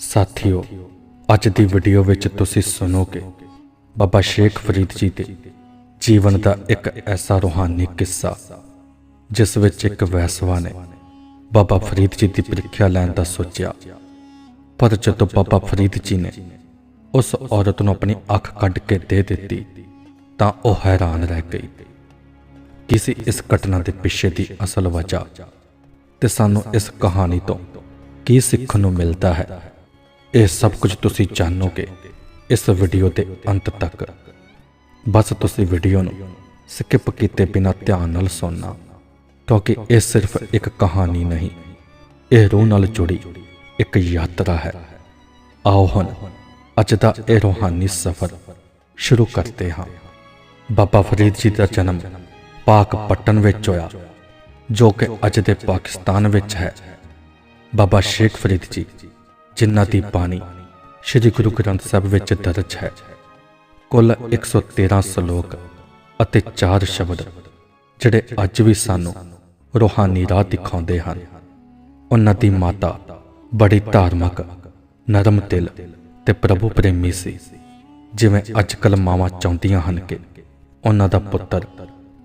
ਸਾਥੀਓ, ਅੱਜ ਦੀ ਵੀਡੀਓ ਵਿੱਚ ਤੁਸੀਂ ਸੁਣੋਗੇ, ਬਾਬਾ ਸ਼ੇਖ ਫਰੀਦ ਜੀ ਦੇ ਜੀਵਨ ਦਾ ਇੱਕ ਐਸਾ ਰੂਹਾਨੀ ਕਿੱਸਾ, ਜਿਸ ਵਿੱਚ ਇੱਕ ਵੈਸਵਾ ਨੇ ਬਾਬਾ ਫਰੀਦ ਜੀ ਦੀ ਪ੍ਰੀਖਿਆ ਲੈਣ ਦਾ ਸੋਚਿਆ। ਪਰ ਜਦੋਂ ਬਾਬਾ ਫਰੀਦ ਜੀ ਨੇ ਉਸ ਔਰਤ ਨੂੰ ਆਪਣੀ ਅੱਖ ਕੱਢ ਕੇ ਦੇ ਦਿੱਤੀ, ਤਾਂ ਉਹ ਹੈਰਾਨ ਰਹਿ ਗਈ ਕਿਸੇ ਇਸ ਘਟਨਾ ਦੇ ਪਿੱਛੇ ਦੀ ਅਸਲ ਵਜ੍ਹਾ ਤੇ ਸਾਨੂੰ ਇਸ ਕਹਾਣੀ ਤੋਂ ਕੀ ਸਿੱਖਣ ਨੂੰ ਮਿਲਦਾ ਹੈ। ਇਹ ਸਭ ਕੁਝ ਤੁਸੀਂ ਜਾਣੋਗੇ ਇਸ ਵੀਡੀਓ ਦੇ ਅੰਤ ਤੱਕ। ਬਸ ਤੁਸੀਂ ਵੀਡੀਓ ਨੂੰ ਸਕਿਪ ਕੀਤੇ ਬਿਨਾਂ ਧਿਆਨ ਨਾਲ ਸੁਣਨਾ, ਕਿਉਂਕਿ ਇਹ ਸਿਰਫ ਇੱਕ ਕਹਾਣੀ ਨਹੀਂ, ਇਹ ਰੂਹ ਨਾਲ ਜੁੜੀ ਇੱਕ ਯਾਤਰਾ ਹੈ। ਆਓ ਹੁਣ ਅੱਜ ਦਾ ਇਹ ਰੂਹਾਨੀ ਸਫ਼ਰ ਸ਼ੁਰੂ ਕਰਦੇ ਹਾਂ। ਬਾਬਾ ਫਰੀਦ ਜੀ ਦਾ ਜਨਮ ਪਾਕ ਪਟਨ ਵਿੱਚ ਹੋਇਆ, ਜੋ ਕਿ ਅੱਜ ਦੇ ਪਾਕਿਸਤਾਨ ਵਿੱਚ ਹੈ। ਬਾਬਾ ਸ਼ੇਖ ਫਰੀਦ ਜੀ ਜਿਨ੍ਹਾਂ ਦੀ ਬਾਣੀ ਸ੍ਰੀ ਗੁਰੂ ਗ੍ਰੰਥ ਸਾਹਿਬ ਵਿੱਚ ਦਰਜ ਹੈ। ਕੁੱਲ 113 ਸ਼ਲੋਕ ਅਤੇ 4 ਸ਼ਬਦ, ਜਿਹੜੇ ਅੱਜ ਵੀ ਸਾਨੂੰ ਰੂਹਾਨੀ ਰਾਹ ਦਿਖਾਉਂਦੇ ਹਨ। ਉਹਨਾਂ ਦੀ ਮਾਤਾ ਬੜੀ ਧਾਰਮਿਕ, ਨਰਮ ਦਿਲ ਤੇ ਪ੍ਰਭੂ ਪ੍ਰੇਮੀ ਸੀ। ਜਿਵੇਂ ਅੱਜਕੱਲ ਮਾਵਾਂ ਚਾਹੁੰਦੀਆਂ ਹਨ ਕਿ ਉਹਨਾਂ ਦਾ ਪੁੱਤਰ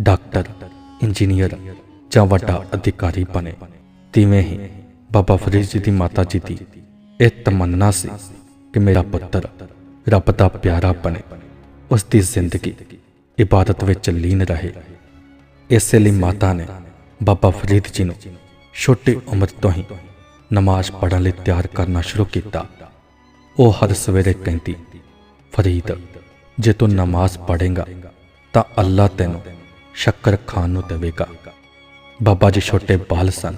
ਡਾਕਟਰ, ਇੰਜੀਨੀਅਰ ਜਾਂ ਵੱਡਾ ਅਧਿਕਾਰੀ ਬਣੇ। ਤਿਵੇਂ ਹੀ ਬਾਬਾ ਫਰੀਦ ਜੀ ਦੀ ਮਾਤਾ ਜੀ ਦੀ ਇਹ ਤਮੰਨਾ ਸੀ ਕਿ ਮੇਰਾ ਪੁੱਤਰ ਰੱਬ ਦਾ ਪਿਆਰਾ ਬਣੇ ਉਸ ਦੀ ਜ਼ਿੰਦਗੀ ਇਬਾਦਤ ਵਿੱਚ ਲੀਨ ਰਹੇ। ਇਸੇ ਲਈ ਮਾਤਾ ਨੇ ਬਾਬਾ ਫਰੀਦ ਜੀ ਨੂੰ ਛੋਟੀ ਉਮਰ ਤੋਂ ਹੀ ਨਮਾਜ਼ ਪੜ੍ਹਨ ਲਈ ਤਿਆਰ ਕਰਨਾ ਸ਼ੁਰੂ ਕੀਤਾ। ਉਹ ਹਰ ਸਵੇਰੇ ਕਹਿੰਦੀ, ਫਰੀਦ, ਜੇ ਤੂੰ ਨਮਾਜ਼ ਪੜ੍ਹੇਗਾ, ਤਾਂ ਅੱਲਾ ਤੈਨੂੰ ਸ਼ੱਕਰ ਖਾਨ ਨੂੰ ਦੇਵੇਗਾ। ਬਾਬਾ ਜੀ ਛੋਟੇ ਬਾਲ ਸਨ।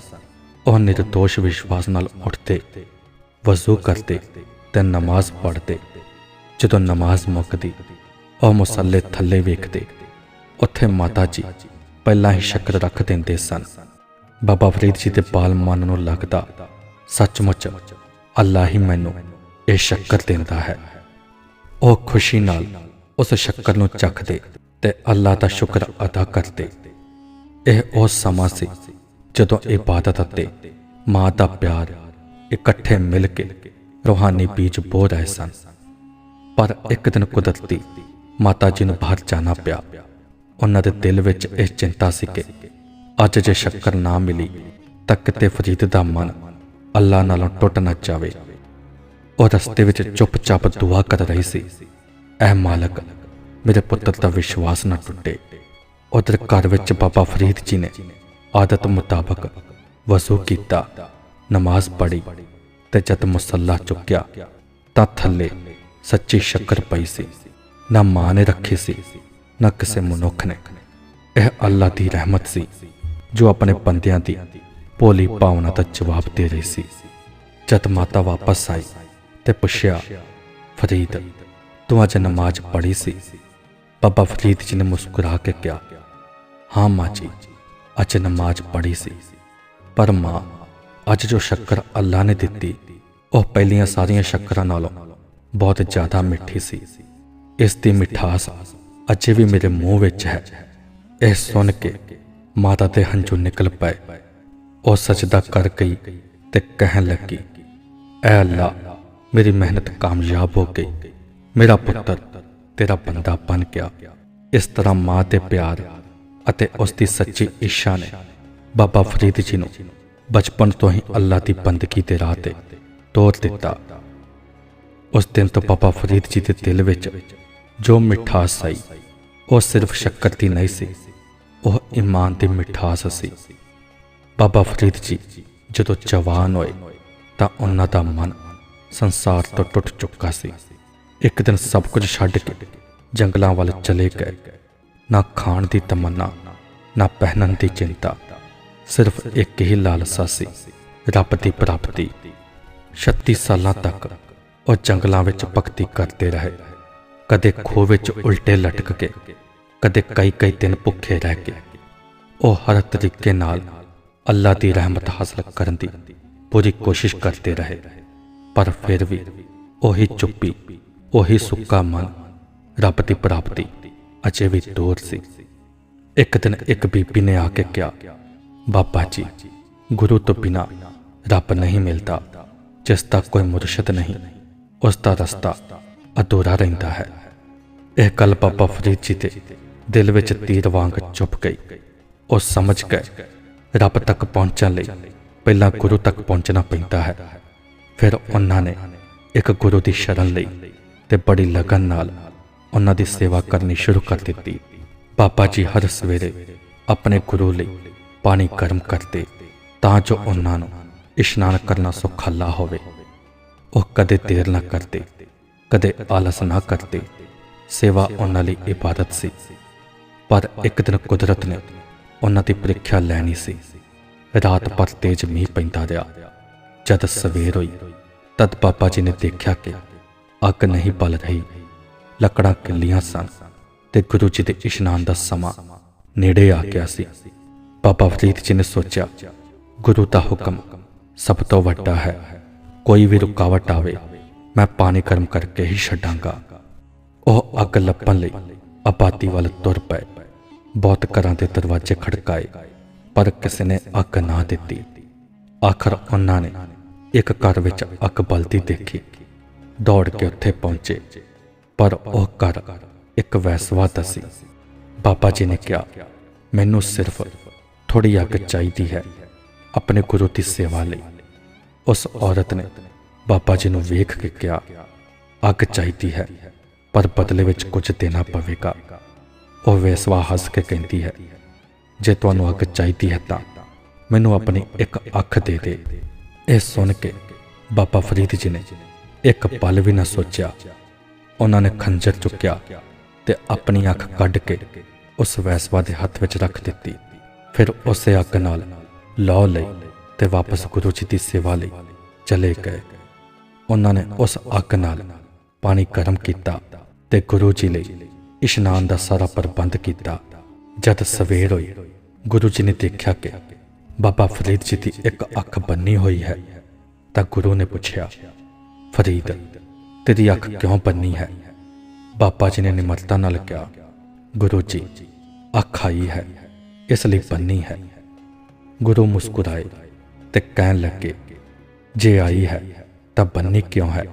ਉਹ ਨਿਰਦੋਸ਼ ਵਿਸ਼ਵਾਸ ਨਾਲ ਉੱਠਦੇ ਵਜ਼ੂ ਕਰਦੇ ਤੇ ਨਮਾਜ਼ ਪੜ੍ਹਦੇ ਜਦੋਂ ਨਮਾਜ਼ ਮੁੱਕਦੀ ਉਹ ਮੁਸੱਲੇ ਥੱਲੇ ਵੇਖਦੇ ਉੱਥੇ ਮਾਤਾ ਜੀ ਪਹਿਲਾਂ ਹੀ ਸ਼ੱਕਰ ਰੱਖ ਦਿੰਦੇ ਸਨ ਬਾਬਾ ਫਰੀਦ ਜੀ ਦੇ ਬਾਲ ਮਨ ਨੂੰ ਲੱਗਦਾ ਸੱਚਮੁੱਚ ਅੱਲਾ ਹੀ ਮੈਨੂੰ ਇਹ ਸ਼ੱਕਰ ਦਿੰਦਾ ਹੈ ਉਹ ਖੁਸ਼ੀ ਨਾਲ ਉਸ ਸ਼ੱਕਰ ਨੂੰ ਚੱਖਦੇ ਤੇ ਅੱਲਾ ਦਾ ਸ਼ੁਕਰ ਅਦਾ ਕਰਦੇ ਇਹ ਉਹ ਸਮਾਂ ਸੀ ਜਦੋਂ ਇਬਾਦਤ ਅਤੇ ਮਾਂ ਦਾ ਪਿਆਰ ਇਕੱਠੇ ਮਿਲ ਕੇ ਰੂਹਾਨੀ ਬੀਜ ਬੋ ਰਹੇ ਸਨ। ਪਰ ਇੱਕ ਦਿਨ ਕੁਦਰਤੀ ਮਾਤਾ ਜੀ ਨੂੰ ਬਾਹਰ ਜਾਣਾ ਪਿਆ। ਉਹਨਾਂ ਦੇ ਦਿਲ ਵਿੱਚ ਇਹ ਚਿੰਤਾ ਸੀ ਕਿ ਅੱਜ ਜੇ ਸ਼ੱਕਰ ਨਾ ਮਿਲੀ ਤਾਂ ਕਿਤੇ ਫਰੀਦ ਦਾ ਮਨ ਅੱਲਾ ਨਾਲੋਂ ਟੁੱਟ ਨਾ ਜਾਵੇ। ਉਹ ਰਸਤੇ ਵਿੱਚ ਚੁੱਪਚਾਪ ਦੁਆ ਕਰ ਰਹੀ ਸੀ ਐ ਮਾਲਕ, ਮੇਰੇ ਪੁੱਤਰ ਦਾ ਵਿਸ਼ਵਾਸ ਨਾ ਟੁੱਟੇ। ਉਧਰ ਘਰ ਵਿੱਚ ਬਾਬਾ ਫਰੀਦ ਜੀ ਨੇ ਆਦਤ ਮੁਤਾਬਕ ਵਸੂ ਕੀਤਾ। ਨਮਾਜ਼ ਪੜ੍ਹੀ ਤੇ ਜਦ ਮੁਸੱਲਾ ਚੁੱਕਿਆ ਤਾਂ ਥੱਲੇ ਸੱਚੀ ਸ਼ੱਕਰ ਪਈ ਸੀ। ਨਾ ਮਾਂ ਨੇ ਰੱਖੀ ਸੀ, ਨਾ ਕਿਸੇ ਮਨੁੱਖ ਨੇ। ਇਹ ਅੱਲਾ ਦੀ ਰਹਿਮਤ ਸੀ, ਜੋ ਆਪਣੇ ਬੰਦਿਆਂ ਦੀ ਭੋਲੀ ਭਾਵਨਾ ਦਾ ਜਵਾਬ ਦੇ ਰਹੀ ਸੀ। ਜਦ ਮਾਤਾ ਵਾਪਸ ਆਈ ਤੇ ਪੁੱਛਿਆ, ਫਰੀਦ, ਤੂੰ ਅੱਜ ਨਮਾਜ਼ ਪੜ੍ਹੀ ਸੀ? ਬਾਬਾ ਫਰੀਦ ਜੀ ਨੇ ਮੁਸਕਰਾ ਕੇ ਕਿਹਾ, ਹਾਂ ਮਾਂ ਜੀ, ਅੱਜ ਨਮਾਜ਼ ਪੜ੍ਹੀ ਸੀ। ਪਰ ਮਾਂ ਅੱਜ ਜੋ ਸ਼ੱਕਰ ਅੱਲਾ ਨੇ ਦਿੱਤੀ, ਉਹ ਪਹਿਲੀਆਂ ਸਾਰੀਆਂ ਸ਼ੱਕਰਾਂ ਨਾਲੋਂ ਬਹੁਤ ਜ਼ਿਆਦਾ ਮਿੱਠੀ ਸੀ। ਇਸ ਦੀ ਮਿਠਾਸ ਅਜੇ ਵੀ ਮੇਰੇ ਮੂੰਹ ਵਿੱਚ ਹੈ। ਇਹ ਸੁਣ ਕੇ ਮਾਤਾ ਦੇ ਹੰਝੂ ਨਿਕਲ ਪਏ। ਉਹ ਸਜਦਾ ਕਰ ਗਈ ਤੇ ਕਹਿਣ ਲੱਗੀ, ਐ ਅੱਲਾ ਮੇਰੀ ਮਿਹਨਤ ਕਾਮਯਾਬ ਹੋ ਗਈ। ਮੇਰਾ ਪੁੱਤਰ ਤੇਰਾ ਬੰਦਾ ਬਣ ਗਿਆ। ਇਸ ਤਰ੍ਹਾਂ ਮਾਂ ਦੇ ਪਿਆਰ ਅਤੇ ਉਸ ਦੀ ਸੱਚੀ ਇੱਛਾ ਨੇ ਬਾਬਾ ਫਰੀਦ ਜੀ ਨੂੰ ਬਚਪਨ ਤੋਂ ਹੀ ਅੱਲਾ ਦੀ ਬੰਦਗੀ ਦੇ ਰਾਹ ਤੇ ਤੋਰ ਦਿੱਤਾ। ਉਸ ਦਿਨ ਤੋਂ ਬਾਬਾ ਫਰੀਦ ਜੀ ਦੇ ਦਿਲ ਵਿੱਚ ਜੋ ਮਿਠਾਸ ਆਈ, ਉਹ ਸਿਰਫ ਸ਼ੱਕਰ ਦੀ ਨਹੀਂ ਸੀ, ਉਹ ਇਮਾਨ ਦੀ ਮਿਠਾਸ ਸੀ। ਬਾਬਾ ਫਰੀਦ ਜੀ ਜਦੋਂ ਜਵਾਨ ਹੋਏ ਤਾਂ ਉਹਨਾਂ ਦਾ ਮਨ ਸੰਸਾਰ ਤੋਂ ਟੁੱਟ ਚੁੱਕਾ ਸੀ। ਇੱਕ ਦਿਨ ਸਭ ਕੁਝ ਛੱਡ ਕੇ ਜੰਗਲਾਂ ਵੱਲ ਚਲੇ ਗਏ। ਨਾ ਖਾਣ ਦੀ ਤਮੰਨਾ, ਨਾ ਪਹਿਨਣ ਦੀ ਚਿੰਤਾ ਸਿਰਫ ਇੱਕ ਹੀ ਲਾਲਸਾ ਸੀ, ਰੱਬ ਦੀ ਪ੍ਰਾਪਤੀ। 36 ਸਾਲਾਂ ਤੱਕ ਉਹ ਜੰਗਲਾਂ ਵਿੱਚ ਭਗਤੀ ਕਰਦੇ ਰਹੇ। ਕਦੇ ਖੋਹ ਵਿੱਚ ਉਲਟੇ ਲਟਕ ਕੇ, ਕਦੇ ਕਈ ਕਈ ਦਿਨ ਭੁੱਖੇ ਰਹਿ ਕੇ। ਉਹ ਹਰ ਤਰੀਕੇ ਨਾਲ ਅੱਲਾ ਦੀ ਰਹਿਮਤ ਹਾਸਲ ਕਰਨ ਦੀ ਪੂਰੀ ਕੋਸ਼ਿਸ਼ ਕਰਦੇ ਰਹੇ। ਪਰ ਫਿਰ ਵੀ ਉਹੀ ਚੁੱਪੀ, ਉਹੀ ਸੁੱਕਾ ਮਨ, ਰੱਬ ਦੀ ਪ੍ਰਾਪਤੀ ਅਜੇ ਵੀ ਦੂਰ ਸੀ। ਇੱਕ ਦਿਨ ਇੱਕ ਬੀਬੀ ਨੇ ਆ ਕੇ ਕਿਹਾ ਬਾਬਾ ਜੀ ਗੁਰੂ ਤੋਂ ਬਿਨਾ ਰੱਬ ਨਹੀਂ ਮਿਲਦਾ, ਜਿਸ ਦਾ ਕੋਈ ਮੁਰਸ਼ਿਦ ਨਹੀਂ, ਉਸ ਦਾ ਰਸਤਾ ਅਧੂਰਾ ਰਹਿੰਦਾ ਹੈ। ਇਹ ਗੱਲ ਬਾਬਾ ਫਰੀਦ ਜੀ ਦੇ ਦਿਲ ਵਿੱਚ ਤੀਰ ਵਾਂਗ ਚੁੱਪ ਗਈ। ਉਹ ਸਮਝ ਗਏ ਰੱਬ ਤੱਕ ਪਹੁੰਚਣ ਲਈ ਪਹਿਲਾਂ ਗੁਰੂ ਤੱਕ ਪਹੁੰਚਣਾ ਪੈਂਦਾ ਹੈ। ਫਿਰ ਉਹਨਾਂ ਨੇ ਇੱਕ ਗੁਰੂ ਦੀ ਸ਼ਰਨ ਲਈ ਤੇ ਬੜੀ ਲਗਨ ਨਾਲ ਉਹਨਾਂ ਦੀ ਸੇਵਾ ਕਰਨੀ ਸ਼ੁਰੂ ਕਰ ਦਿੱਤੀ। ਬਾਬਾ ਜੀ ਹਰ ਸਵੇਰੇ ਆਪਣੇ ਗੁਰੂ ਲਈ ਪਾਣੀ ਗਰਮ ਕਰਦੇ ਤਾਂ ਜੋ ਉਹਨਾਂ ਨੂੰ ਇਸ਼ਨਾਨ ਕਰਨਾ ਸੁਖਾਲਾ ਹੋਵੇ। ਉਹ ਕਦੇ ਦੇਰ ਨਾ ਕਰਦੇ, ਕਦੇ ਆਲਸ ਨਾ ਕਰਦੇ। ਸੇਵਾ ਉਹਨਾਂ ਲਈ ਇਬਾਦਤ ਸੀ। ਪਰ ਇੱਕ ਦਿਨ ਕੁਦਰਤ ਨੇ ਉਹਨਾਂ ਦੀ ਪ੍ਰੀਖਿਆ ਲੈਣੀ ਸੀ। ਰਾਤ ਭਰ ਤੇਜ਼ ਮੀਂਹ ਪੈਂਦਾ ਰਿਹਾ। ਜਦ ਸਵੇਰ ਹੋਈ, ਤਦ ਬਾਬਾ ਜੀ ਨੇ ਦੇਖਿਆ ਕਿ ਅੱਗ ਨਹੀਂ ਬਲ ਰਹੀ। ਲੱਕੜਾਂ ਕਿੱਲੀਆਂ ਸਨ ਤੇ ਗੁਰੂ ਜੀ ਦੇ ਇਸ਼ਨਾਨ ਦਾ ਸਮਾਂ ਨੇੜੇ ਆ ਗਿਆ ਸੀ। ਬਾਬਾ ਫਰੀਦ ਜੀ ਨੇ ਸੋਚਿਆ, ਗੁਰੂ ਦਾ ਹੁਕਮ ਸਭ ਤੋਂ ਵੱਡਾ ਹੈ। ਕੋਈ ਵੀ ਰੁਕਾਵਟ ਆਵੇ, ਮੈਂ ਪਾਣੀ ਗਰਮ ਕਰਕੇ ਹੀ ਛੱਡਾਂਗਾ। ਉਹ ਅੱਗ ਲੱਭਣ ਲਈ ਆਬਾਦੀ ਵੱਲ ਤੁਰ ਪਏ। ਬਹੁਤ ਘਰਾਂ ਦੇ ਦਰਵਾਜ਼ੇ ਖੜਕਾਏ, ਪਰ ਕਿਸੇ ਨੇ ਅੱਗ ਨਾ ਦਿੱਤੀ। ਆਖਰ ਉਹਨਾਂ ਨੇ ਇੱਕ ਘਰ ਵਿੱਚ ਅੱਗ ਬਲਦੀ ਦੇਖੀ। ਦੌੜ ਕੇ ਉੱਥੇ ਪਹੁੰਚੇ, ਪਰ ਉਹ ਘਰ ਇੱਕ ਵੈਸਵਾ ਦਾ ਸੀ। ਬਾਬਾ ਜੀ ਨੇ ਕਿਹਾ, ਮੈਨੂੰ ਸਿਰਫ ਥੋੜੀ ਅੱਗ ਚਾਹੀਦੀ ਹੈ ਆਪਣੇ ਗੁਰੂ ਦੀ ਸੇਵਾ ਲਈ ਉਸ ਔਰਤ ਨੇ ਬਾਬਾ ਜੀ ਨੂੰ ਵੇਖ ਕੇ ਕਿਹਾ ਅੱਗ ਚਾਹੀਦੀ ਹੈ ਪਰ ਬਦਲੇ ਵਿੱਚ ਕੁਝ ਦੇਣਾ ਪਵੇਗਾ ਉਹ ਵੇਸਵਾ ਹੱਸ ਕੇ ਕਹਿੰਦੀ ਹੈ ਜੇ ਤੁਹਾਨੂੰ ਅੱਗ ਚਾਹੀਦੀ ਹੈ ਤਾਂ ਮੈਨੂੰ ਆਪਣੀ ਇੱਕ ਅੱਖ ਦੇ ਦੇ ਇਹ ਸੁਣ ਕੇ ਬਾਬਾ ਫਰੀਦ ਜੀ ਨੇ ਇੱਕ ਪਲ ਵੀ ਨਾ ਸੋਚਿਆ ਉਹਨਾਂ ਨੇ ਖੰਜਰ ਚੁੱਕਿਆ ਤੇ ਆਪਣੀ ਅੱਖ ਕੱਢ ਕੇ ਉਸ ਵੈਸਵਾ ਦੇ ਹੱਥ ਵਿੱਚ ਰੱਖ ਦਿੱਤੀ ਫਿਰ ਉਸੇ ਅੱਗ ਨਾਲ ਲੌ ਲਈ ਤੇ ਵਾਪਸ ਗੁਰੂ ਜੀ ਦੀ ਸੇਵਾ ਲਈ ਚਲੇ ਗਏ। ਉਹਨਾਂ ਨੇ ਉਸ ਅੱਗ ਨਾਲ ਪਾਣੀ ਗਰਮ ਕੀਤਾ ਤੇ ਗੁਰੂ ਜੀ ਲਈ ਇਸ਼ਨਾਨ ਦਾ ਸਾਰਾ ਪ੍ਰਬੰਧ ਕੀਤਾ। ਜਦ ਸਵੇਰ ਹੋਈ ਗੁਰੂ ਜੀ ਨੇ ਦੇਖਿਆ ਕਿ ਬਾਬਾ ਫਰੀਦ ਜੀ ਦੀ ਇੱਕ ਅੱਖ ਬੰਨੀ ਹੋਈ ਹੈ, ਤਾਂ ਗੁਰੂ ਨੇ ਪੁੱਛਿਆ, ਫਰੀਦ, ਤੇਰੀ ਅੱਖ ਕਿਉਂ ਬੰਨੀ ਹੈ? ਬਾਬਾ ਜੀ ਨੇ ਨਿਮਰਤਾ ਨਾਲ ਕਿਹਾ, ਗੁਰੂ ਜੀ, ਅੱਖ ਆਈ ਹੈ। ਇਸ ਲਈ ਬੰਨੀ ਹੈ। ਗੁਰੂ ਮੁਸਕਰਾਏ ਤੇ ਕਹਿਣ ਲੱਗੇ, ਜੇ ਆਈ ਹੈ, ਤਾਂ ਬੰਨੀ ਕਿਉਂ ਹੈ?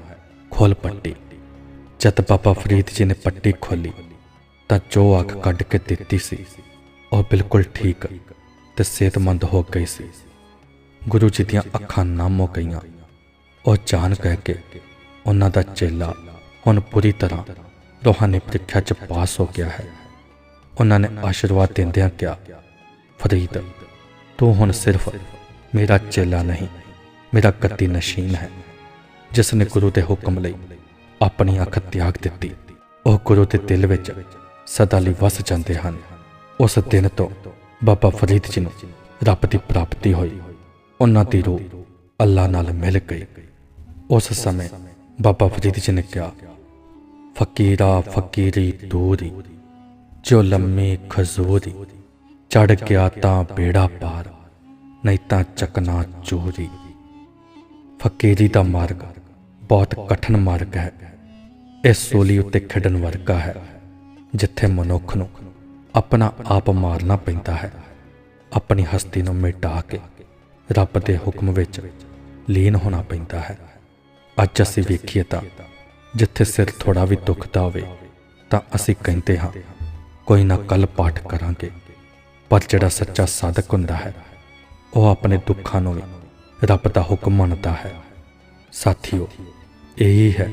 ਖੋਲ ਪੱਟੀ। ਜਦ ਬਾਬਾ ਫਰੀਦ ਜੀ ਨੇ ਪੱਟੀ ਖੋਲੀ, ਤਾਂ ਜੋ ਅੱਖ ਕੱਢ ਕੇ ਦਿੱਤੀ ਸੀ, ਉਹ ਬਿਲਕੁਲ ਠੀਕ ਤੇ ਸਿਹਤਮੰਦ ਹੋ ਗਈ ਸੀ। ਗੁਰੂ ਜੀ ਦੀਆਂ ਅੱਖਾਂ ਨਮ ਹੋ ਗਈਆਂ। ਉਹ ਜਾਣ ਕਹਿ ਕੇ ਉਹਨਾਂ ਦਾ ਚੇਲਾ ਹੁਣ ਪੂਰੀ ਤਰ੍ਹਾਂ ਰੋਹਾਨੀ ਪ੍ਰੀਖਿਆ 'ਚ ਪਾਸ ਹੋ ਗਿਆ ਹੈ। ਉਹਨਾਂ ਨੇ ਆਸ਼ੀਰਵਾਦ ਦਿੰਦਿਆਂ ਕਿਹਾ, ਫਰੀਦ, ਤੂੰ ਹੁਣ ਸਿਰਫ ਮੇਰਾ ਚੇਲਾ ਨਹੀਂ, ਮੇਰਾ ਕੱਤੀ ਨਸ਼ੀਨ ਹੈ। ਜਿਸ ਨੇ ਗੁਰੂ ਦੇ ਹੁਕਮ ਲਈ ਆਪਣੀ ਅੱਖ ਤਿਆਗ ਦਿੱਤੀ, ਉਹ ਗੁਰੂ ਦੇ ਦਿਲ ਵਿੱਚ ਸਦਾ ਲਈ ਵਸ ਜਾਂਦੇ ਹਨ। ਉਸ ਦਿਨ ਤੋਂ ਬਾਬਾ ਫਰੀਦ ਜੀ ਨੂੰ ਰੱਬ ਦੀ ਪ੍ਰਾਪਤੀ ਹੋਈ। ਉਹਨਾਂ ਦੀ ਰੂਹ ਅੱਲਾ ਨਾਲ ਮਿਲ ਗਈ। ਉਸ ਸਮੇਂ ਬਾਬਾ ਫਰੀਦ ਜੀ ਨੇ ਕਿਹਾ, ਫਕੀਰਾ, ਫਕੀਰੀ ਦੂਰੀ ਜੋ ਲੰਮੀ ਖਜ਼ੂਰੀ ਚੜ ਗਿਆ ਤਾਂ ਬੇੜਾ ਪਾਰ, ਨਹੀਂ ਤਾਂ ਚਕਨਾ ਚੋਰੀ। ਫਕੀਰੀ ਦਾ ਮਾਰਗ ਬਹੁਤ ਕਠਿਨ ਮਾਰਗ ਹੈ। ਇਹ ਸੋਲੀ ਉੱਤੇ ਖਿੜਨ ਵਰਗਾ ਹੈ, ਜਿੱਥੇ ਮਨੁੱਖ ਨੂੰ ਆਪਣਾ ਆਪ ਮਾਰਨਾ ਪੈਂਦਾ ਹੈ। ਆਪਣੀ ਹਸਤੀ ਨੂੰ ਮਿਟਾ ਕੇ ਰੱਬ ਦੇ ਹੁਕਮ ਵਿੱਚ ਲੀਨ ਹੋਣਾ ਪੈਂਦਾ ਹੈ। ਅੱਜ ਅਸੀਂ ਵੇਖੀਏ ਤਾਂ ਜਿੱਥੇ ਸਿਰ ਥੋੜਾ ਵੀ ਦੁਖਦਾ ਹੋਵੇ, ਤਾਂ ਅਸੀਂ ਕਹਿੰਦੇ ਹਾਂ ਕੋਈ ਨਾ ਕੱਲ ਪਾਠ ਕਰਾਂਗੇ। ਪਰ ਜਿਹੜਾ ਸੱਚਾ ਸਾਧਕ ਹੁੰਦਾ ਹੈ, ਉਹ ਆਪਣੇ ਦੁੱਖਾਂ ਨੂੰ ਵੀ ਰੱਬ ਦਾ ਹੁਕਮ ਮੰਨਦਾ ਹੈ। ਸਾਥੀਓ, ਇਹੀ ਹੈ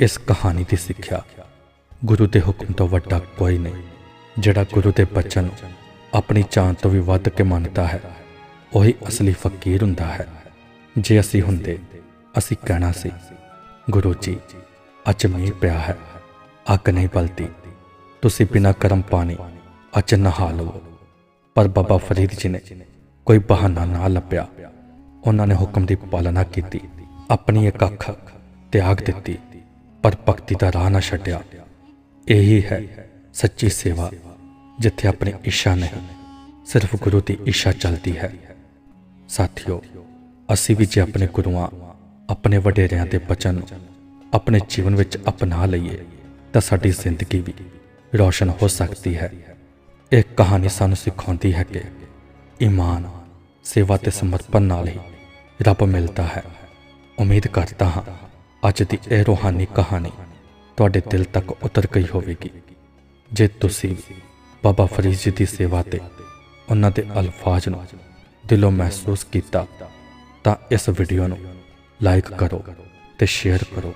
ਇਸ ਕਹਾਣੀ ਦੀ ਸਿੱਖਿਆ। ਗੁਰੂ ਦੇ ਹੁਕਮ ਤੋਂ ਵੱਡਾ ਕੋਈ ਨਹੀਂ, ਜਿਹੜਾ ਗੁਰੂ ਦੇ ਬਚਨ ਨੂੰ ਆਪਣੀ ਜਾਨ ਤੋਂ ਵੀ ਵੱਧ ਕੇ ਮੰਨਦਾ ਹੈ, ਉਹੀ ਅਸਲੀ ਫਕੀਰ ਹੁੰਦਾ ਹੈ। ਜੇ ਅਸੀਂ ਹੁੰਦੇ, ਅਸੀਂ ਕਹਿਣਾ ਸੀ, ਗੁਰੂ ਜੀ, ਅੱਜ ਮੀਂਹ ਪਿਆ ਹੈ, ਅੱਗ ਨਹੀਂ ਬਲਦੀ। ਤੁਸੀਂ ਬਿਨਾਂ ਗਰਮ ਪਾਣੀ ਅੱਜ ਨਹਾ ਲਵੋ। ਪਰ ਬਾਬਾ ਫਰੀਦ ਜੀ ਨੇ ਕੋਈ ਬਹਾਨਾ ਨਾ ਲੱਭਿਆ। ਉਹਨਾਂ ਨੇ ਹੁਕਮ ਦੀ ਪਾਲਣਾ ਕੀਤੀ, ਆਪਣੀ ਇੱਕ ਅੱਖ ਤਿਆਗ ਦਿੱਤੀ, ਪਰ ਭਗਤੀ ਦਾ ਰਾਹ ਨਾ ਛੱਡਿਆ। ਇਹੀ ਹੈ ਸੱਚੀ ਸੇਵਾ, ਜਿੱਥੇ ਆਪਣੀ ਇੱਛਾ ਨਹੀਂ, ਸਿਰਫ ਗੁਰੂ ਦੀ ਇੱਛਾ ਚੱਲਦੀ ਹੈ। ਸਾਥੀਓ, ਅਸੀਂ ਵੀ ਜੇ ਆਪਣੇ ਗੁਰੂਆਂ, ਆਪਣੇ ਵਡੇਰਿਆਂ ਦੇ ਬਚਨ ਨੂੰ ਆਪਣੇ ਜੀਵਨ ਵਿੱਚ ਅਪਣਾ ਲਈਏ, ਤਾਂ ਸਾਡੀ ਜ਼ਿੰਦਗੀ ਵੀ ਰੌਸ਼ਨ ਹੋ ਸਕਦੀ ਹੈ। ਇਹ ਕਹਾਣੀ ਸਾਨੂੰ ਸਿਖਾਉਂਦੀ ਹੈ ਕਿ ਈਮਾਨ, ਸੇਵਾ ਤੇ ਸਮਰਪਣ ਨਾਲ ਹੀ ਰੱਬ ਮਿਲਦਾ ਹੈ। ਉਮੀਦ ਕਰਦਾ ਹਾਂ ਅੱਜ ਦੀ ਇਹ ਰੂਹਾਨੀ ਕਹਾਣੀ ਤੁਹਾਡੇ ਦਿਲ ਤੱਕ ਉਤਰ ਗਈ ਹੋਵੇਗੀ। ਜੇ ਤੁਸੀਂ ਬਾਬਾ ਫਰੀਦ ਜੀ ਦੀ ਸੇਵਾ ਤੇ ਉਹਨਾਂ ਦੇ ਅਲਫਾਜ਼ ਨੂੰ ਦਿਲੋਂ ਮਹਿਸੂਸ ਕੀਤਾ, ਤਾਂ ਇਸ ਵੀਡੀਓ ਨੂੰ ਲਾਈਕ ਕਰੋ ਤੇ ਸ਼ੇਅਰ ਕਰੋ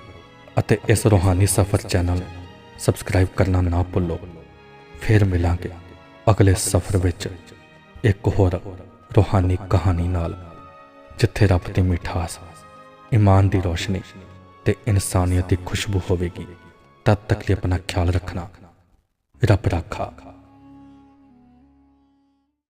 ਅਤੇ ਇਸ ਰੂਹਾਨੀ ਸਫ਼ਰ ਚੈਨਲ ਸਬਸਕ੍ਰਾਈਬ ਕਰਨਾ ਨਾ ਭੁੱਲੋ। ਫਿਰ ਮਿਲਾਂਗੇ ਅਗਲੇ ਸਫ਼ਰ ਵਿੱਚ ਇੱਕ ਹੋਰ ਰੂਹਾਨੀ ਕਹਾਣੀ ਨਾਲ, ਜਿੱਥੇ ਰੱਬ ਦੀ ਮਿਠਾਸ ਇਮਾਨ ਦੀ ਰੋਸ਼ਨੀ ਤੇ ਇਨਸਾਨੀਅਤ ਦੀ ਖੁਸ਼ਬੂ ਹੋਵੇਗੀ। ਤਦ ਤੱਕ ਲਈ ਆਪਣਾ ਖਿਆਲ ਰੱਖਣਾ, ਰੱਬ ਰਾਖਾ।